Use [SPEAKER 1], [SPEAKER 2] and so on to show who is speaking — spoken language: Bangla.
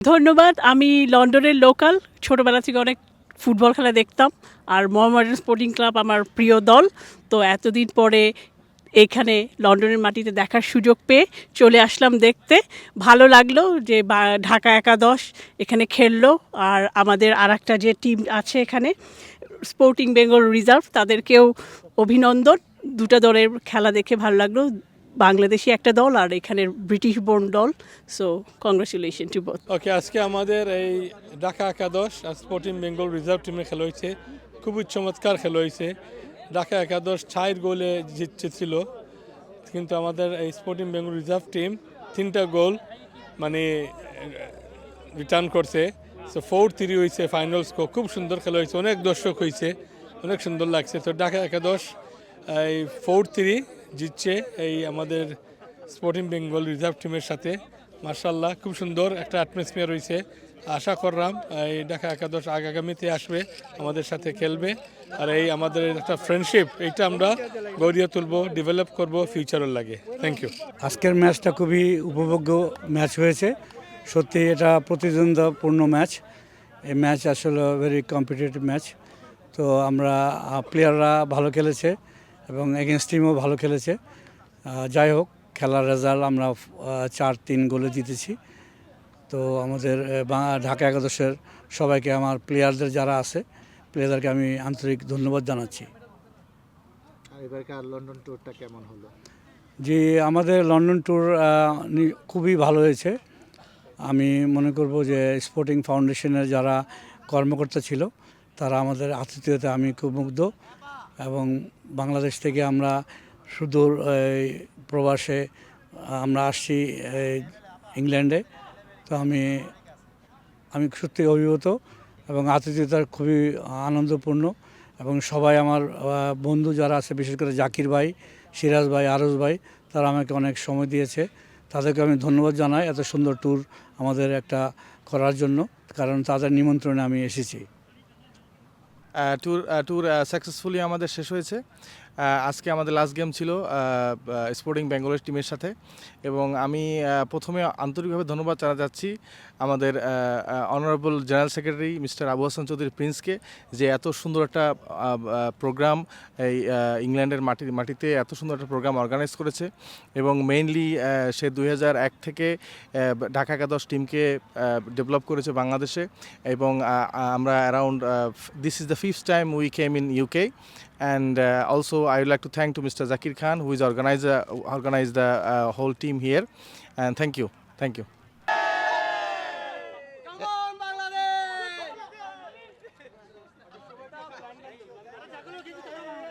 [SPEAKER 1] ধন্যবাদ, আমি লন্ডনের লোকাল। ছোটবেলা থেকে অনেক ফুটবল খেলা দেখতাম, আর মোহামেডান স্পোর্টিং ক্লাব আমার প্রিয় দল। তো এতদিন পরে এখানে লন্ডনের মাটিতে দেখার সুযোগ পেয়ে চলে আসলাম দেখতে। ভালো লাগল যে ঢাকা একাদশ এখানে খেললো, আর আমাদের আর যে টিম আছে এখানে স্পোর্টিং বেঙ্গল রিজার্ভ তাদেরকেও অভিনন্দন। দুটা দলের খেলা দেখে ভালো লাগল। বাংলাদেশি একটা দল আর এখানের ব্রিটিশ বোর্ন দল so congratulation to both
[SPEAKER 2] okay আজকে আমাদের এই ঢাকা একাদশ আর স্পোর্টিং বেঙ্গল রিজার্ভ টিমে খেলা হয়েছে। খুবই চমৎকার খেলা হয়েছে। ঢাকা একাদশ ছায়ের গোলে জিতছিল, কিন্তু আমাদের এই স্পোর্টিং বেঙ্গল রিজার্ভ টিম তিনটা গোল মানে রিটার্ন করছে। সো ফোর থ্রি হয়েছে ফাইনাল স্কোর খুব সুন্দর খেলা হয়েছে, অনেক দর্শক হয়েছে, অনেক সুন্দর লাগছে। তো ঢাকা একাদশ, এই ফোর থ্রি জিতছে এই আমাদের স্পোর্টিং বেঙ্গল রিজার্ভ টিমের সাথে। মার্শাল্লাহ খুব সুন্দর একটা অ্যাটমসফিয়ার রয়েছে। আশা করলাম, এই ঢাকা একাদশ আগামীতে আসবে, আমাদের সাথে খেলবে। আর এই আমাদের একটা ফ্রেন্ডশিপ এইটা আমরা গড়িয়ে তুলবো ডেভেলপ করব ফিউচারের লাগে। থ্যাংক ইউ
[SPEAKER 3] আজকের ম্যাচটা খুবই উপভোগ্য ম্যাচ হয়েছে। সত্যি এটা প্রতিদ্বন্দ্বিতাপূর্ণ ম্যাচ এই ম্যাচ আসলে ভেরি কম্পিটিটিভ ম্যাচ তো আমরা প্লেয়াররা ভালো খেলেছে। এবং এগেনস্ট টিমও ভালো খেলেছে। যাই হোক খেলার রেজাল্ট আমরা চার তিন গোলে জিতেছি। তো আমাদের ঢাকা একাদশের সবাইকে আমার প্লেয়ারদের যারা আছে প্লেয়ারদেরকে আমি আন্তরিক ধন্যবাদ জানাচ্ছি।
[SPEAKER 4] এবারকার লন্ডন ট্যুরটা কেমন হলো?
[SPEAKER 3] যে আমাদের লন্ডন ট্যুর খুবই ভালো হয়েছে। আমি মনে করব যে স্পোর্টিং ফাউন্ডেশনের যারা কর্মকর্তা ছিল তারা আমাদের আতিথ্যতে আমি খুব মুগ্ধ। এবং বাংলাদেশ থেকে আমরা সুদূর প্রবাসে, আমরা আসছি ইংল্যান্ডে। তো আমি আমি সত্যি অভিভূত এবং আতিথ্যতার খুবই আনন্দপূর্ণ এবং সবাই আমার বন্ধু যারা আছে, বিশেষ করে জাকির ভাই, সিরাজ ভাই, আরজ ভাই, তারা আমাকে অনেক সময় দিয়েছে। তাদেরকে আমি ধন্যবাদ জানাই এত সুন্দর ট্যুর আমাদের একটা করার জন্য, কারণ তাদের নিমন্ত্রণে আমি এসেছি।
[SPEAKER 5] ট্যুর ট্যুর সাকসেসফুলি আমাদের শেষ হয়েছে। আজকে আমাদের লাস্ট গেম ছিল স্পোর্টিং বেঙ্গলের টিমের সাথে। এবং আমি প্রথমে আন্তরিকভাবে ধন্যবাদ জানা যাচ্ছি আমাদের honourable general secretary mister Abu Hasan Chowdhury প্রিন্সকে যে এত সুন্দর একটা প্রোগ্রাম এই ইংল্যান্ডের মাটি মাটিতে এত সুন্দর একটা প্রোগ্রাম অর্গানাইজ করেছে। এবং মেইনলি সে দুই এক থেকে ঢাকা একাদশ টিমকে ডেভেলপ করেছে বাংলাদেশে। এবং আমরা around this is the fifth time we came in UK and uh, I would like to thank to Mr. Zakir Khan who is organizer organized the uh, whole team here and thank you thank you